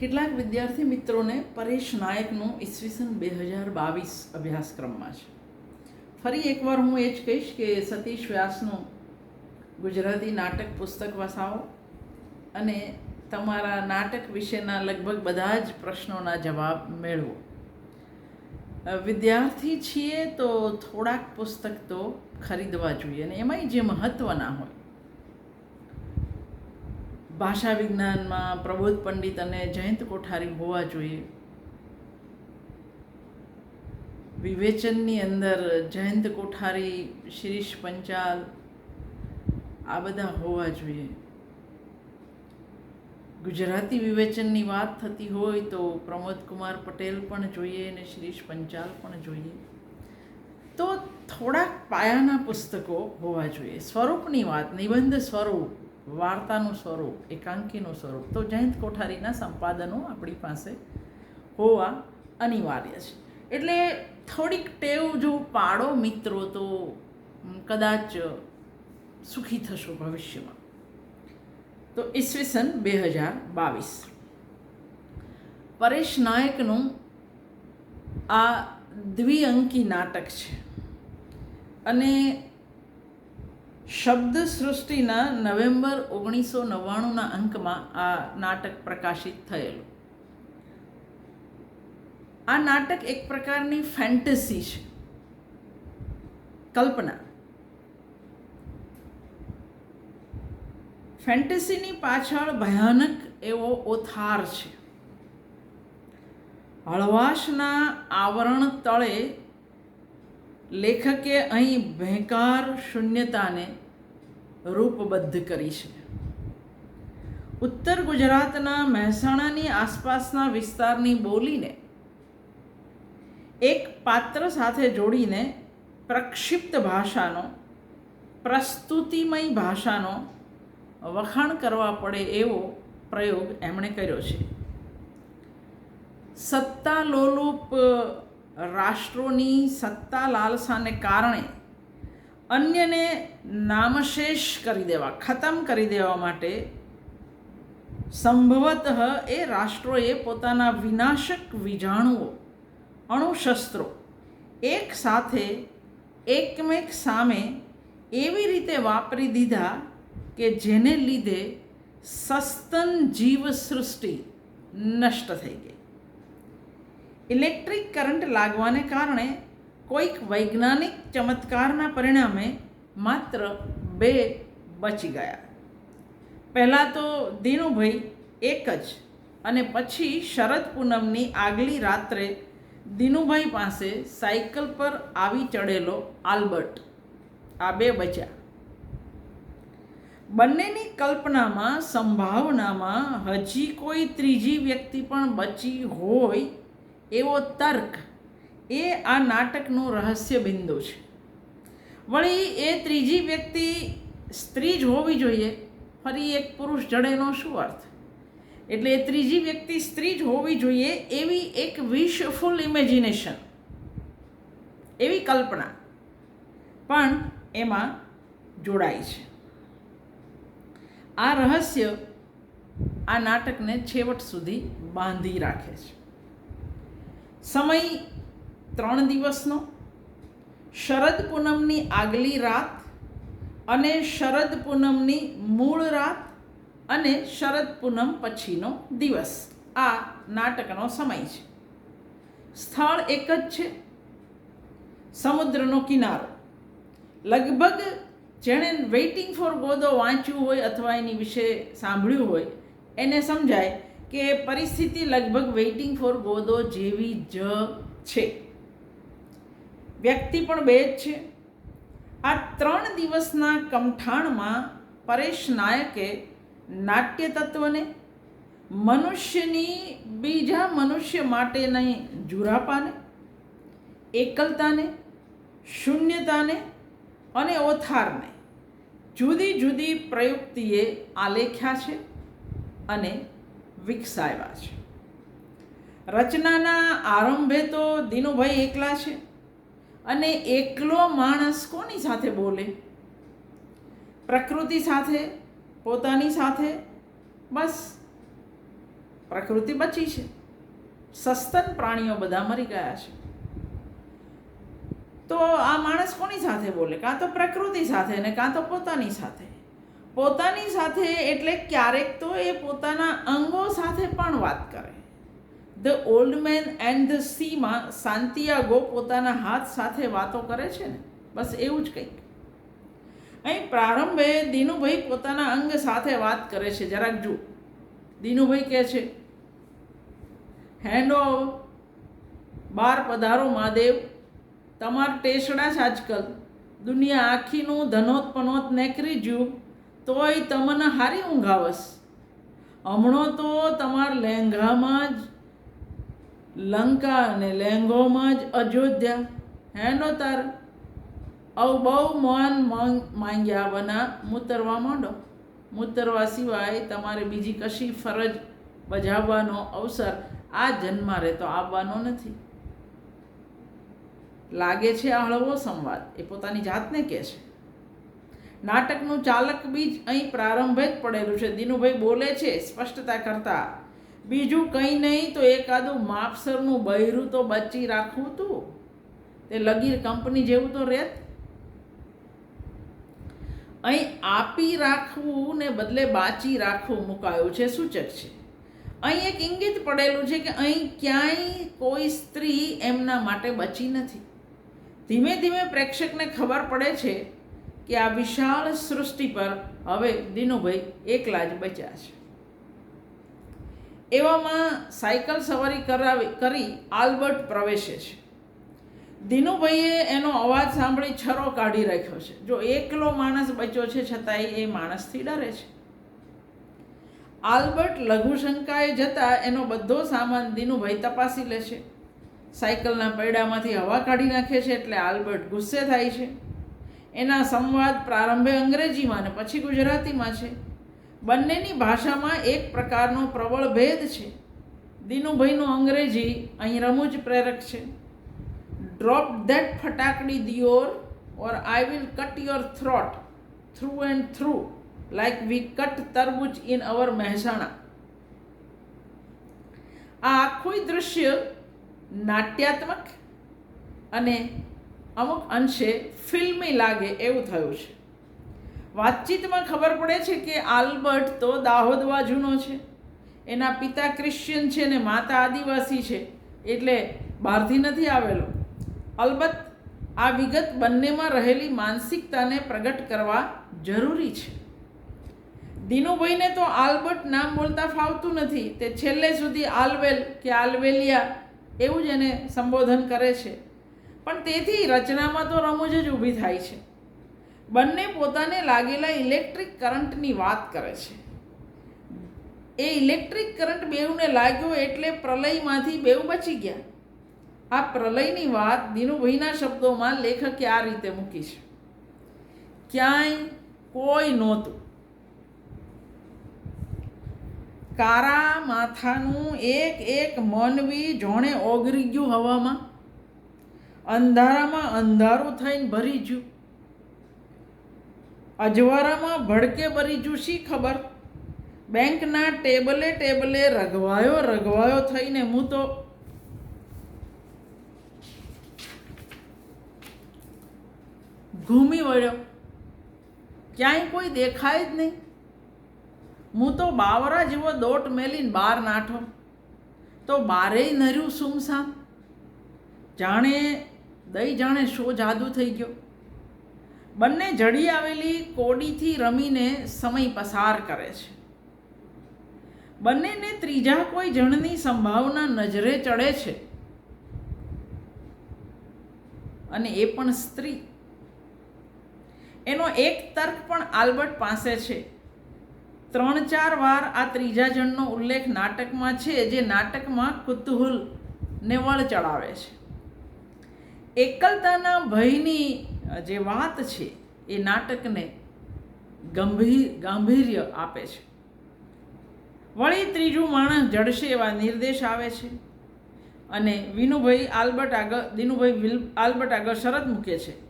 કેટલાક વિદ્યાર્થી મિત્રોને પરેશ નાયકનું ઈસવીસન બે હજાર બાવીસ અભ્યાસક્રમમાં છે. ફરી એકવાર હું એ જ કહીશ કે સતીશ વ્યાસનું ગુજરાતી નાટક પુસ્તક વસાવો અને તમારા નાટક વિશેના લગભગ બધા જ પ્રશ્નોના જવાબ મેળવો. વિદ્યાર્થી છીએ તો થોડાક પુસ્તક તો ખરીદવા જોઈએ અને એમાંય જે મહત્ત્વના હોય ભાષા વિજ્ઞાનમાં પ્રબોધ પંડિત અને જયંત કોઠારી હોવા જોઈએ. વિવેચનની અંદર જયંત કોઠારી, શિરીષ પંચાલ, આ બધા હોવા જોઈએ. ગુજરાતી વિવેચનની વાત થતી હોય તો પ્રમોદ કુમાર પટેલ પણ જોઈએ અને શિરીષ પંચાલ પણ જોઈએ. તો થોડાક પાયાના પુસ્તકો હોવા જોઈએ. સ્વરૂપની વાત, નિબંધ સ્વરૂપ. વાર્તાનું સ્વરૂપ, એકાંકીનું સ્વરૂપ. તો જયંત કોઠારીના સંપાદનો આપણી પાસે હોવા અનિવાર્ય છે. એટલે થોડીક ટેવ જો પાડો મિત્રો, તો કદાચ સુખી થશો ભવિષ્યમાં. તો ઈસવીસન બે હજાર બાવીસ. પરેશ નાયકનું આ દ્વિઅંકી નાટક છે. અને શબ્દ સૃષ્ટિના નવેમ્બર ઓગણીસો નવ્વાણુંના અંકમાં આ નાટક પ્રકાશિત થયેલું. આ નાટક એક પ્રકારની ફેન્ટસી છે. કલ્પના. ફેન્ટસીની પાછળ ભયાનક એવો ઓથાર છે. હળવાશના આવરણ તળે લેખકે અહીં ભેંકાર શૂન્યતાને રૂપબદ્ધ કરી છે ઉત્તર ગુજરાતના મહેસાણાની આસપાસના વિસ્તારની બોલીને એક પાત્ર સાથે જોડીને પ્રક્ષિપ્ત ભાષાનો, પ્રસ્તુતિમય ભાષાનો વખાણ કરવા પડે એવો પ્રયોગ એમણે કર્યો છે. સત્તા લોલુપ રાષ્ટ્રોની સત્તા લાલસાને કારણે અન્યને નામશેષ કરી દેવા, ખતમ કરી દેવા માટે સંભવતઃ એ રાષ્ટ્રોએ પોતાના વિનાશક વિજાણુઓ, અણુશસ્ત્રો એક સાથે એકમેક સામે એવી રીતે વાપરી દીધા કે જેને લીધે સસ્તન જીવ સૃષ્ટિ નષ્ટ થઈ ગઈ. ઇલેક્ટ્રિક કરંટ લાગવાને કારણે કોઈક વૈજ્ઞાનિક ચમત્કારના પરિણામે માત્ર બે બચી ગયા. પહેલાં તો ધીનુભાઈ એક જ અને પછી શરદ પૂનમની આગલી રાત્રે દિનુભાઈ પાસે સાયકલ પર આવી ચડેલો આલ્બર્ટ. આ બે બચ્યા. બંનેની કલ્પનામાં, સંભાવનામાં હજી કોઈ ત્રીજી વ્યક્તિ પણ બચી હોય એવો તર્ક એ આ નાટકનું રહસ્ય બિંદુ છે. વળી એ ત્રીજી વ્યક્તિ સ્ત્રી જ હોવી જોઈએ, ફરી એક પુરુષ જડેનો શું અર્થ? એટલે એ ત્રીજી વ્યક્તિ સ્ત્રી જ હોવી જોઈએ એવી એક વિશફુલ ઇમેજિનેશન એવી કલ્પના, પણ એમાં જોડાય છે. આ રહસ્ય આ નાટકને છેવટ સુધી બાંધી રાખે છે. સમય ત્રણ દિવસનો, શરદ પૂનમની આગલી રાત અને શરદ પૂનમની મૂળ રાત અને શરદ પૂનમ પછીનો દિવસ. આ નાટકનો સમય છે. સ્થળ એક જ છે, સમુદ્રનો કિનારો. લગભગ જેણે વેઇટિંગ ફોર ગોદો વાંચ્યું હોય અથવા એની વિશે સાંભળ્યું હોય, એને સમજાય કે પરિસ્થિતિ લગભગ વેઇટિંગ ફોર ગોદો જેવી જ છે. વ્યક્તિ પણ બે જ છે. આ ત્રણ દિવસના કમઠાણમાં પરેશ નાયકે નાટ્ય તત્વને મનુષ્યની બીજા મનુષ્ય માટેની જુરાપાને, એકલતાને, શૂન્યતાને અને ઓથારને જુદી જુદી પ્રયુક્તિએ આલેખ્યા છે અને વિકસાવ્યા છે. રચનાના આરંભે તો દિનુભાઈ એકલા છે. અને એકલો માણસ કોની સાથે બોલે? પ્રકૃતિ સાથે? પોતાની સાથે? બસ. પ્રકૃતિ બચી છે. સસ્તન પ્રાણીઓ બધા મરી ગયા છે. તો આ માણસ કોની સાથે બોલે? કાં તો પ્રકૃતિ સાથે ને કાં તો પોતાની સાથે. પોતાની સાથે એટલે ક્યારેક તો એ પોતાના અંગો સાથે પણ વાત કરે. The old man and the સીમાં Santiago પોતાના હાથ સાથે વાતો કરે છે ને? બસ એવું જ કંઈક. અહીં પ્રારંભે દિનુભાઈ પોતાના અંગ સાથે વાત કરે છે. જરાક જુઓ. દિનુભાઈ કહે છે હેન્ડો બાર પધારો મહાદેવ. તમાર ટેસડા જ આજકાલ. દુનિયા આખીનું ધનોત પનોત નેકરી જ્યું. તોય તમને હારી ઊંઘાવસ. હમણો તો તમાર લહેંગામાં જ લંકા અને લહેંગોમાં જ અયોધ્યા. હેનો તાર? અવ બહુ મન માંગ્યા વના મૂતરવા માંડો. મૂતરવા સિવાય તમારે બીજી કશી ફરજ બજાવવાનો અવસર આ જન્મારે તો આવવાનો નથી. લાગે છે આ હળવો સંવાદ. એ પોતાની જાતને કહે છે. નાટકનું ચાલક બીજ અહીં પ્રારંભે જ પડેલું છે. દિનુભાઈ બોલે છે સ્પષ્ટતા કરતા. બીજું કંઈ નહીં, તો એકાદું માપસરનું બૈરું તો બચી રાખવું તું. તે લગીર કંપની જેવું તો રહેત અહીં આપી રાખવું ને બદલે બાચી રાખવું મુકાયું છે સૂચક છે. અહીં એક ઇંગિત પડેલું છે કે અહીં ક્યાંય કોઈ સ્ત્રી એમના માટે બચી નથી. ધીમે ધીમે પ્રેક્ષકને ખબર પડે છે કે આ વિશાળ સૃષ્ટિ પર હવે દિનુભાઈ એકલા જ બચ્યા છે. એવામાં સાયકલ સવારી કરાવી કરી આલ્બર્ટ પ્રવેશે છે. દિનુભાઈએ એનો અવાજ સાંભળી છરો કાઢી રાખ્યો છે. જો એકલો માણસ બચ્યો છે છતાંય એ માણસથી ડરે છે. આલ્બર્ટ લઘુશંકાએ જતાં એનો બધો સામાન દિનુભાઈ તપાસી લે છે. સાયકલના પૈડામાંથી હવા કાઢી નાખે છે એટલે આલ્બર્ટ ગુસ્સે થાય છે. એના સંવાદ પ્રારંભે અંગ્રેજીમાં ને પછી ગુજરાતીમાં છે. બંનેની ભાષામાં એક પ્રકારનો પ્રબળ ભેદ છે. દિનુભાઈનું અંગ્રેજી અહીં રમૂજ પ્રેરક છે. ડ્રોપ ધેટ ફટાકડી દિયોર or I will cut your throat through and through like we cut તરબૂચ ઇન અવર મહેસાણા. આ આખું દૃશ્ય નાટ્યાત્મક અને અમુક અંશે ફિલ્મી લાગે એવું થયું છે. વાતચીતમાં ખબર પડે છે કે આલ્બર્ટ તો દાહોદ બાજુનો છે. એના પિતા ક્રિશ્ચિયન છે ને માતા આદિવાસી છે. એટલે બહારથી નથી આવેલો. અલબત્ત, આ વિગત બંનેમાં રહેલી માનસિકતાને પ્રગટ કરવા જરૂરી છે. દિનુભાઈને તો આલ્બર્ટ નામ બોલતા ફાવતું નથી. તે છેલ્લે સુધી આલવેલ કે આલવેલિયા એવું જ એને સંબોધન કરે છે. પણ તેથી રચનામાં તો રમૂજ જ ઊભી થાય છે. બંને પોતાને લાગેલા ઇલેક્ટ્રિક કરંટની વાત કરે છે. એ ઇલેક્ટ્રિક કરંટ બેઉને લાગ્યો એટલે પ્રલયમાંથી બેઉ બચી ગયા. આ પ્રલયની વાત દિનુભાઈના શબ્દોમાં લેખકે આ રીતે મૂકી છે. ક્યાંય કોઈ નહોતું. કારા માથાનું એક એક મનવી જોણે ઓગરી ગયું હવામાં. અંધારામાં અંધારું થઈને ભરી ગયું. અજવારામાં ભડકે ભરી જુશી ખબર? બેંકના ટેબલે ટેબલે રઘવાયો રઘવાયો થઈને હું તો ઘૂમી વળ્યો. ક્યાંય કોઈ દેખાય જ નહીં. હું તો બાવરા જેવો દોટ મેલીને બહાર નાઠો. તો બારેય નર્યું સુમસામ. જાણે દઈ જાણે શો જાદુ થઈ ગયો. બંને જડી આવેલી કોડીથી રમીને સમય પસાર કરે છે. બંનેને ત્રીજા કોઈ જણની સંભાવના નજરે ચડે છે. અને એ પણ સ્ત્રી. એનો એક તર્ક પણ આલ્બર્ટ પાસે છે. ત્રણ ચાર વાર આ ત્રીજા જણનો ઉલ્લેખ નાટકમાં છે જે નાટકમાં કુતૂહલ ને વળ ચડાવે છે. એકલતાના ભયની જે વાત છે, એ નાટકને ગંભીર, ગાંભીર્ય આપે છે. વળી ત્રીજું માણસ જડશે એવા નિર્દેશ આવે છે. અને વિનુભાઈ આલ્બર્ટ આગળ, દિનુભાઈ વિલ, આલ્બર્ટ આગળ શરત મૂકે છે.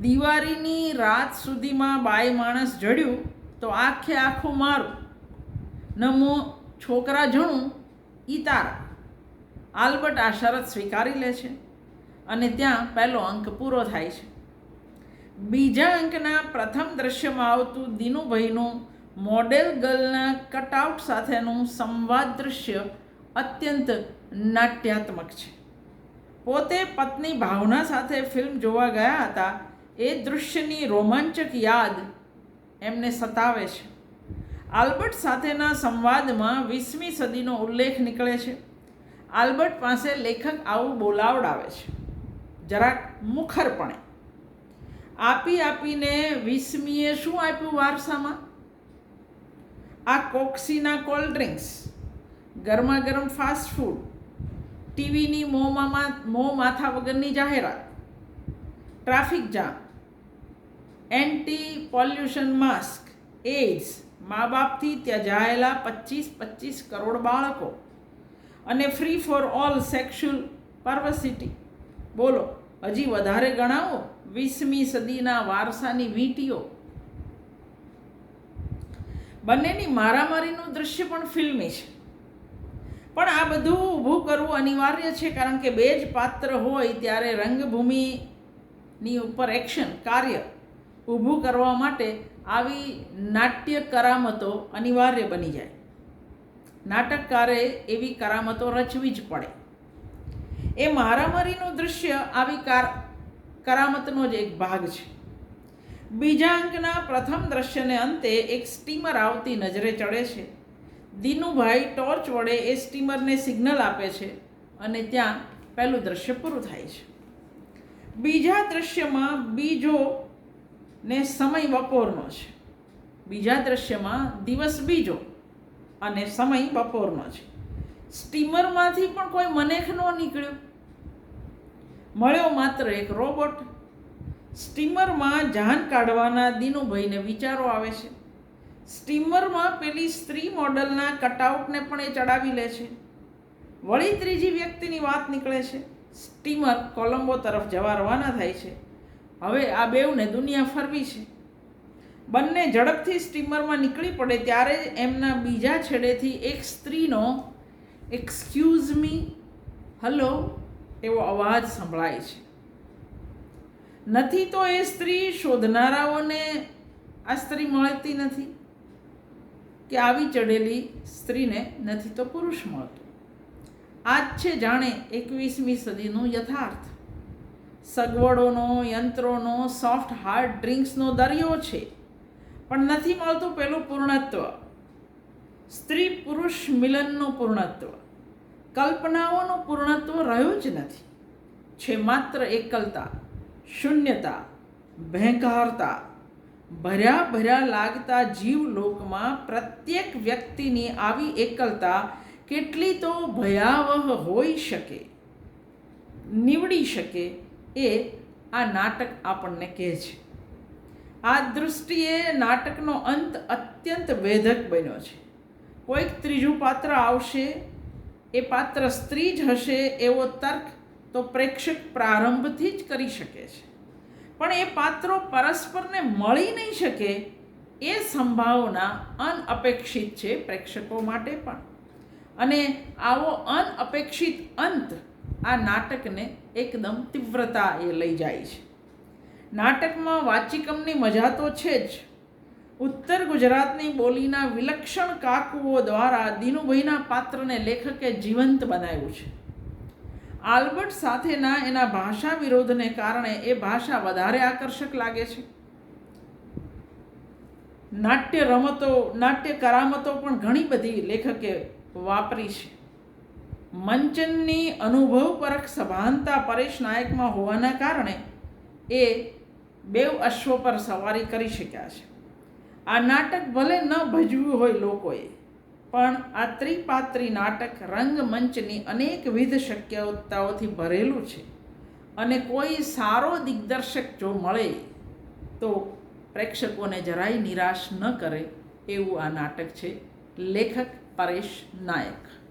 દિવાળીની રાત સુધીમાં બાય માણસ જડ્યું, તો આખે આખું મારું. નમો છોકરા જણું ઈ તારા. આલ્બર્ટ આ શરત સ્વીકારી લે છે અને ત્યાં પહેલો અંક પૂરો થાય છે. બીજા અંકના પ્રથમ દ્રશ્યમાં આવતું દીનુભાઈનું મોડેલ ગર્લના કટઆઉટ સાથેનું સંવાદ દ્રશ્ય અત્યંત નાટ્યાત્મક છે. પોતે પત્ની ભાવના સાથે ફિલ્મ જોવા ગયા હતા. એ દૃશ્યની રોમાંચક યાદ એમને સતાવે છે. આલ્બર્ટ સાથેના સંવાદમાં વીસમી સદીનો ઉલ્લેખ નીકળે છે. આલ્બર્ટ પાસે લેખક આવું બોલાવડાવે છે. જરાક મુખરપણે આપી આપીને વીસમીએ શું આપ્યું વારસામાં? આ કોક્સીના કોલ્ડ ડ્રિંક્સ, ગરમા ગરમ ફાસ્ટ ફૂડ, ટીવીની મોંમાં મોં માથા વગરની જાહેરાત, traffic jam, anti pollution mask, AIDS, મા બાપથી ત્યજાયેલા પચીસ પચીસ કરોડ બાળકો અને free for all sexual perversity. બોલો હજી વધારે ગણાવો. વીસમી સદીના વારસાની વીંટીઓ. બંનેની મારામારીનું દૃશ્ય પણ ફિલ્મી છે. પણ આ બધું ઊભું કરવું અનિવાર્ય છે, કારણ કે બે જ પાત્ર હોય ત્યારે રંગભૂમિની ઉપર એક્શન, કાર્ય ઊભું કરવા માટે આવી નાટ્ય કરામતો અનિવાર્ય બની જાય. નાટકકારે એવી કરામતો રચવી જ પડે. એ મારામારીનું દૃશ્ય આવી કાર, કરામતનો જ એક ભાગ છે. બીજા અંકના પ્રથમ દ્રશ્યને અંતે એક સ્ટીમર આવતી નજરે ચડે છે. દીનુભાઈ ટોર્ચ વડે એ સ્ટીમરને સિગ્નલ આપે છે અને ત્યાં પહેલું દ્રશ્ય પૂરું થાય છે. બીજા દ્રશ્યમાં બીજો ને સમય બપોરનો છે. બીજા દ્રશ્યમાં દિવસ બીજો અને સમય બપોરનો છે. સ્ટીમરમાંથી પણ કોઈ મનેખ ન નીકળ્યો. મળ્યો માત્ર એક રોબોટ. સ્ટીમરમાં જાન કાઢવાના દિનુભાઈને વિચારો આવે છે. સ્ટીમરમાં પેલી સ્ત્રી મોડલના કટઆઉટને પણ એ ચડાવી લે છે. વળી ત્રીજી વ્યક્તિની વાત નીકળે છે. સ્ટીમર કોલંબો તરફ જવા રવાના થાય છે. હવે આ બેઉને દુનિયા ફરવી છે. બંને ઝડપથી સ્ટીમરમાં નીકળી પડે ત્યારે એમના બીજા છેડેથી એક સ્ત્રીનો એક્સક્યુઝ મી હલો એવો અવાજ સંભળાય છે. નથી તો એ સ્ત્રી શોધનારાઓને આ સ્ત્રી મળતી નથી. કે આવી ચડેલી સ્ત્રીને નથી તો પુરુષ મળતો. આ જ છે જાણે એકવીસમી સદીનું યથાર્થ. સગવડોનો, યંત્રોનો સોફ્ટ હાર્ડ ડ્રિંક્સનો દરિયો છે. પણ નથી મળતું પેલું પૂર્ણત્વ. સ્ત્રી પુરુષ મિલનનું પૂર્ણત્વ. કલ્પનાઓનું પૂર્ણત્વ રહ્યું જ નથી. છે માત્ર એકલતા, શૂન્યતા ભેંકારતા ભર્યા ભર્યા લાગતા જીવલોકમાં પ્રત્યેક વ્યક્તિની આવી એકલતા કેટલી તો ભયાવહ હોઈ શકે. નીવડી શકે એ આ નાટક આપણને કહે છે. આ દૃષ્ટિએ નાટકનો અંત અત્યંત વેધક બન્યો છે. કોઈક ત્રીજું પાત્ર આવશે, એ પાત્ર સ્ત્રી જ હશે, એવો તર્ક તો પ્રેક્ષક પ્રારંભથી જ કરી શકે છે. પણ એ પાત્રો પરસ્પરને મળી નહીં શકે, એ સંભાવના અનઅપેક્ષિત છે પ્રેક્ષકો માટે પણ. અને આવો અનઅપેક્ષિત અંત આ નાટકને એકદમ તીવ્રતા એ લઈ જાય છે. નાટકમાં વાચિકમની મજા તો છે જ ઉત્તર ગુજરાતની બોલીના વિલક્ષણ કાકુઓ દ્વારા દીનુભાઈના પાત્રને લેખકે જીવંત બનાવ્યું છે. આલ્બર્ટ સાથેના એના ભાષા વિરોધને કારણે એ ભાષા વધારે આકર્ષક લાગે છે. નાટ્ય રમતો, નાટ્ય કરામતો પણ ઘણી બધી લેખકે વાપરી છે. મંચનની અનુભવપરક સભાનતા પરેશ નાયકમાં હોવાના કારણે એ બેવ અશ્વ પર સવારી કરી શક્યા છે. આ નાટક ભલે ન ભજવ્યું હોય લોકોએ, પણ આ ત્રિપાત્રી નાટક રંગમંચની અનેકવિધ શક્યતાઓથી ભરેલું છે. અને કોઈ સારો દિગ્દર્શક જો મળે, તો પ્રેક્ષકોને જરાય નિરાશ ન કરે એવું આ નાટક છે. લેખક પરેશ નાયક.